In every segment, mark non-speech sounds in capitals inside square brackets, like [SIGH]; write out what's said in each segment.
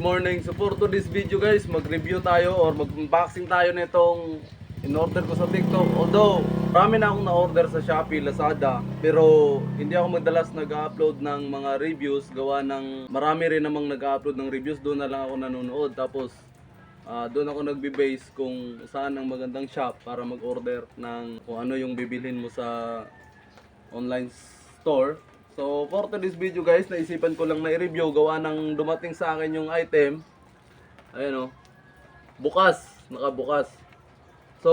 morning. So for this video guys, mag-review tayo or mag-unboxing tayo nitong in-order ko sa TikTok. Although, marami na akong na-order sa Shopee, Lazada. Pero hindi ako madalas nag-upload ng mga reviews. Gawa ng marami rin namang nag-upload ng reviews. Doon na lang ako nanonood. Tapos, ah, doon ako nagbe-base kung saan ang magandang shop para mag-order ng kung ano yung bibilhin mo sa online store. So, for today's video guys, naisipan ko lang na i-review gawa ng dumating sa akin yung item. Ayan o. Bukas. Nakabukas. So,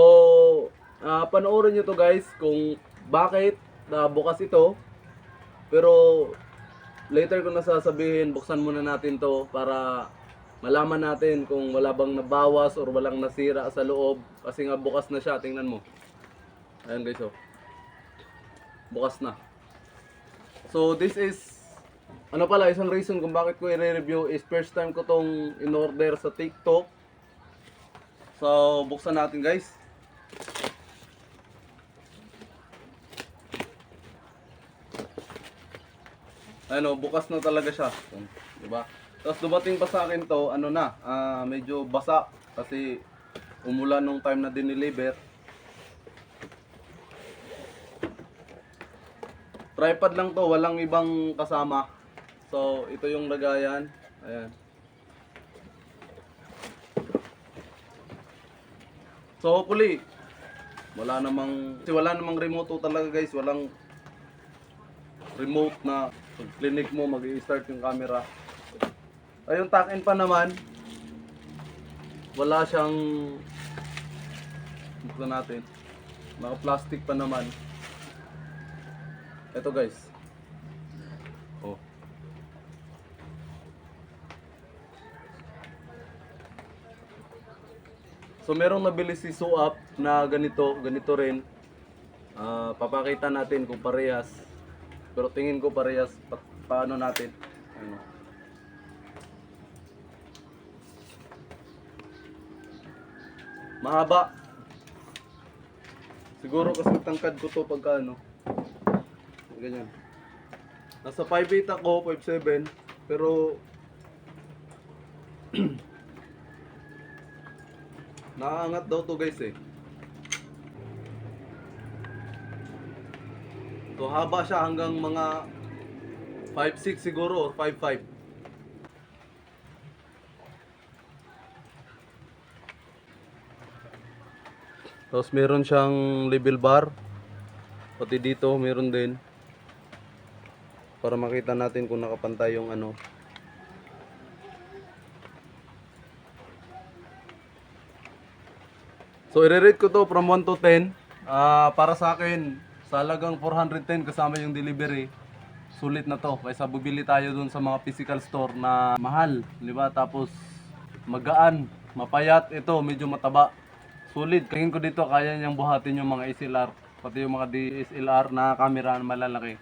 ah panoorin nyo to guys kung bakit na bukas ito. Pero, later ko na sasabihin, buksan muna natin to para malaman natin kung wala bang nabawas or walang nasira sa loob. Kasi nga bukas na siya, tingnan mo. Ayan guys oh. Bukas na. So this is ano pala isang reason kung bakit ko i-review is first time ko tong in-order sa TikTok. So buksan natin guys. Ano, bukas na talaga siya. Di ba? Tapos dumating pa sa akin to, ano na, ah, medyo basa kasi umulan nung time na dineliver. Tripod lang to, walang ibang kasama. So, ito yung lagayan. Ayan. So, hopefully, wala namang, kasi wala namang remote talaga guys. Walang remote na pag clinic mo, mag-i-start yung camera. Ayun, takin pa naman. Wala siyang, ito natin, naka-plastic pa naman. Ito guys. Oh. So merong nabili si Suap na ganito, ganito rin. Ah, papakita natin kung parehas. Pero tingin ko parehas pa- paano natin. Ano. Mahaba. Siguro kasi tangkad ko to pagka ano. Ganyan. Nasa 5'8 ako, 5'7. Pero... [CLEARS THROAT] Nakaangat daw to guys eh. So haba siya hanggang mga 5'6 siguro or 5'5. Tapos meron siyang level bar. Pati dito meron din. Para makita natin kung nakapantay yung ano. So i-rate ko to from 1 to 10. Ah, para sa akin, sa halagang 410 kasama yung delivery. Sulit na to. Kaysa bubili tayo dun sa mga physical store na mahal, di ba? Tapos magaan, mapayat. Ito, medyo mataba. Sulit. Tingin ko dito kaya niyang buhatin yung mga SLR. Pati yung mga DSLR na camera na malalaki.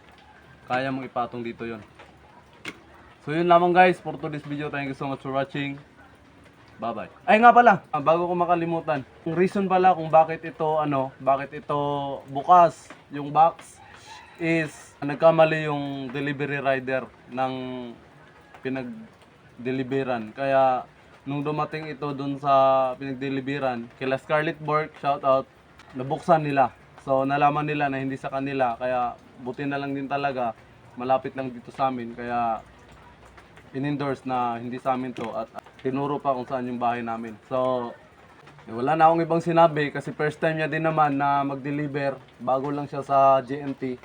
Kaya mong ipatong dito yon. So yun lamang guys for today's video. Thank you so much for watching. Bye-bye. Ay nga pala, ah, bago ko makalimutan. Yung reason pala kung bakit ito ano, bakit ito bukas yung box is nagkamali yung delivery rider ng pinag-deliveran. Kaya nung dumating ito dun sa pinag-deliveran, kila Scarlett Bork, shout out, nabuksan nila. So nalaman nila na hindi sa kanila, kaya buti na lang din talaga, malapit lang dito sa amin, kaya in-endorse na hindi sa amin to at tinuro pa kung saan yung bahay namin. So, eh, wala na akong ibang sinabi kasi first time niya din naman na mag-deliver. Bago lang siya sa GNT.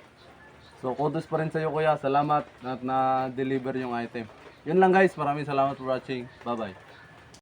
So, kudos pa rin sa iyo kuya. Salamat at na-deliver yung item. Yun lang guys. Maraming salamat for watching. Bye-bye.